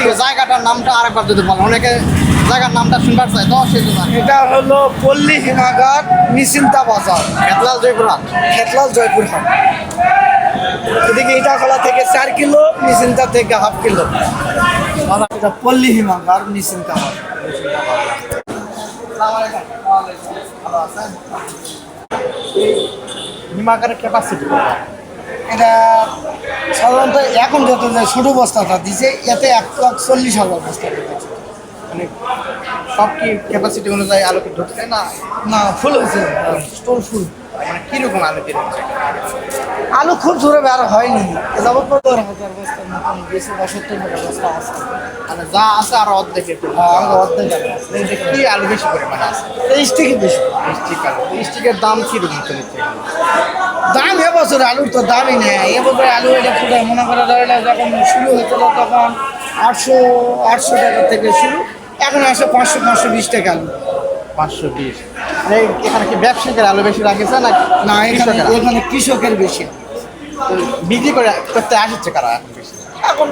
ঠিক আছে জায়গাটার নামটা আরেকবার যদি বলেন। অনেকে জায়গার নামটা শুনবার চাই তো সেই জন্য। এটা হলো পল্লী হিমাগার নিশ্চিন্তা বাজার। খেতলাল জয়পুরহাট। খেতলাল জয়পুরহাট। এদিকে ইটাখলা থেকে চার কিলো নিশ্চিন্তা থেকে হাফ কিলো। এটা পল্লী হিমাগার নিশ্চিন্তা হিমাগারের ক্যাপাসিটি এটা সাধারণত এখন যত যে ছোটো বস্তাটা দিছে এতে এক লাখ চল্লিশ হাজার বস্তা ঢুকেছে মানে সব কি ক্যাপাসিটি অনুযায়ী আলোকে ঢুকছে না? না ফুল হয়েছে। স্টোর ফুল মানে কীরকম আলো বের আলু খুব জোরে বের হয়নি। যাবত পনেরো হাজার বস্তার বেশি বা সত্তর হাজার বস্তা আছে। মানে যা আছে আরও অর্ধেক একটু হ্যাঁ, অর্ধেক এই কি আলু বেশি পরিমাণে আছে? স্টিকই বেশি। স্টিক আলু। স্টিকের দাম কীরকম চলেছে দাম এবছর আলুর তো দামই নেই। এবছর আলু এটা পুরো মনে করা যায় না। যখন শুরু হয়েছিল তখন আটশো আটশো টাকা থেকে শুরু। এখন আসে পাঁচশো পাঁচশো বিশ টাকা আলু। পাঁচশো বিশ মানে এখানে কি ব্যবসায়িকের আলু বেশি রাখেছে না না এখানে এখানে কৃষকের বেশি। বিক্রি করে করতে আসছে কারা এখন বেশি? এখন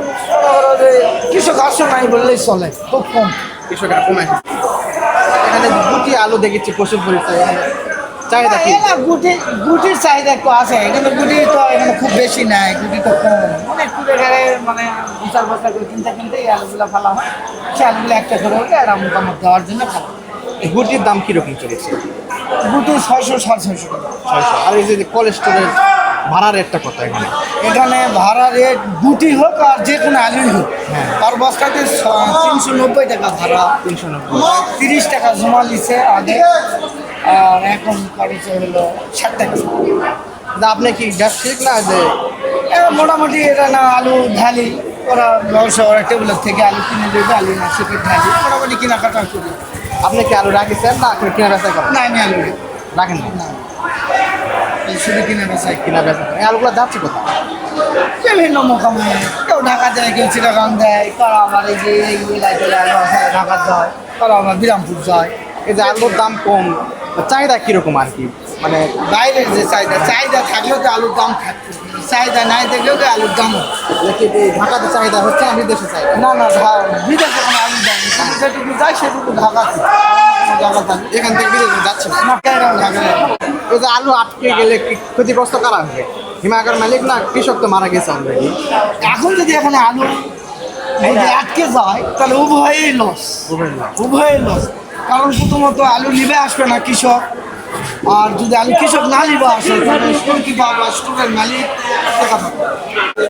কৃষক আসে নাই বললেই চলে খুব কম। কৃষকেরা কমে আসছে এখানে গুটি আলু দেখেছি প্রচুর পরিচয় চাহিদা কি? গুটি গুটির চাহিদা একটু আছে কিন্তু গুটি তো এখানে খুব বেশি নাই গুটি তো কম। মানে একটু জায়গায় মানে দু চার বছর করে কিনতে কিনতে এই আলুগুলো ফেলা হয়। সে আলুগুলো একটা করে ওঠে আর মোটামুটি দেওয়ার জন্য ফেলা গুটির দাম কীরকম চলেছে? গুটি ছয়শো সাড়ে ছয়শো টাকা। ছয়শো। আর এই যে কোল্ড স্টোরেজ ভাড়া রেটটা কত এখানে? এখানে ভাড়া রেট গুটি হোক আর যে কোনো আলুই হোক। হ্যাঁ। তার বস্তাতে তিনশো নব্বই টাকা ভাড়া। তিনশো নব্বই। তিরিশ টাকা জমা নিছে আগে। আর এখন খরচ হলো ষাট টাকা। আপনি কি ব্যবসায়িক না যে মোটামুটি এটা না আলু ঢালি। ওরা ব্যবসা ওরা টেবিলের থেকে আলু কিনে দেবে আলু না সেটা ঢালি। মোটামুটি কেনাকাটা করি। আপনি কি আলু রাখেছেন না আপনি কিনা বেচা করেন? না আমি আলু রাখেন না? না। এই শুধু কিনে বেচাই। কিনা বেচা করেন। এই আলুগুলো যাচ্ছে কোথায়? বিভিন্ন মোকামে। কেউ ঢাকা যায় কেউ চিটাগাং দেয় কারও আবার এই যে এই এলাকায় আলু আছে ঢাকা যায় কারও আবার বিরামপুর যায়। এই যে আলুর দাম কম চাহিদা কীরকম আর কি? মানে বাইরের যে চাহিদা চাহিদা থাকলেও তো আলুর দাম থাকছে চাহিদা নাই দেখলেও তো আলুর দাম। নাকি ঢাকাতে চাহিদা হচ্ছে না বিদেশে চাহিদা? না না বিদেশে কোনো আলু দেয় না যেটুকু যায় সেটুকু ঢাকাতে এখান থেকে বিদেশে যাচ্ছে না। যে আলু আটকে গেলে ক্ষতিগ্রস্ত কারা হবে? হিমাগার মালিক না কৃষক তো মারা গেছে অলরেডি এখন যদি এখানে আলু যদি আটকে যায় তাহলে উভয়ই লস উভয়ই লস কারণ প্রথমত আলু নিবে আসবে না কৃষক। আর যদি আমি কৃষক না নিবা আসে তাহলে স্টোর কিপার বা স্টোরের মালিক, টাকা পাবে।